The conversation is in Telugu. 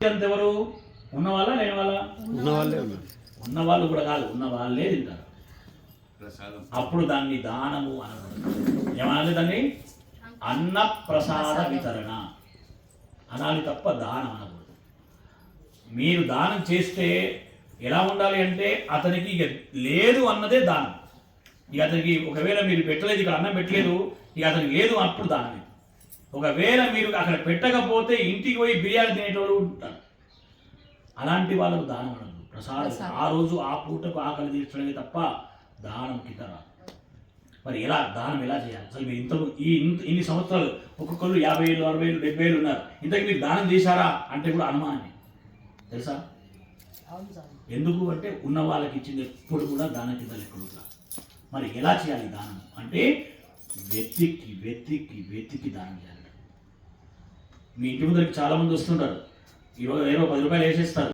అంత ఎవరు? ఉన్న వాళ్ళ లేని వాళ్ళ ఉన్న వాళ్ళే కూడా కాదు ఉన్న వాళ్ళే తింటారు. అప్పుడు దాన్ని దానము అనకూడదు ఏమనాలి దాన్ని? అన్న ప్రసాద వితరణ. అనాలి తప్ప దానం అనకూడదు. మీరు దానం చేస్తే ఎలా ఉండాలి అంటే అతనికి ఇక లేదు అన్నదే దానం. ఇక అతనికి ఒకవేళ మీరు పెట్టలేదు ఇక్కడ అన్నం పెట్టలేదు ఇక అతనికి లేదు అప్పుడు దానమే. ఒకవేళ మీరు అక్కడ పెట్టకపోతే ఇంటికి పోయి బిర్యానీ తినేటోళ్ళు ఉంటారు. అలాంటి వాళ్ళకు దానం అనదు. ప్రసాదం. ఆ రోజు ఆ పూటకు ఆకలి తీర్చడమే తప్ప దానం కింద రాదు. మరి ఎలా దానం ఎలా చేయాలి? అసలు మీరు ఇంత ఈ ఇన్ని సంవత్సరాలు ఒక్కొక్కరు యాభై ఏళ్ళు అరవై ఏళ్ళు డెబ్బై ఏళ్ళు ఉన్నారు. ఇంతకు మీరు దానం చేశారా అంటే కూడా అనుమానమే. తెలుసా? ఎందుకు అంటే ఉన్న వాళ్ళకి ఇచ్చింది ఎప్పుడు కూడా దానం కింద లెక్కలు మరి ఎలా చేయాలి దానం? అంటే వెతికి వెతికి వెతికి దానం చేయాలి. మీ ఇంటి ముందరికి చాలా మంది వస్తుంటారు. ఈరోజు ఏదో పది రూపాయలు వేసేస్తారు.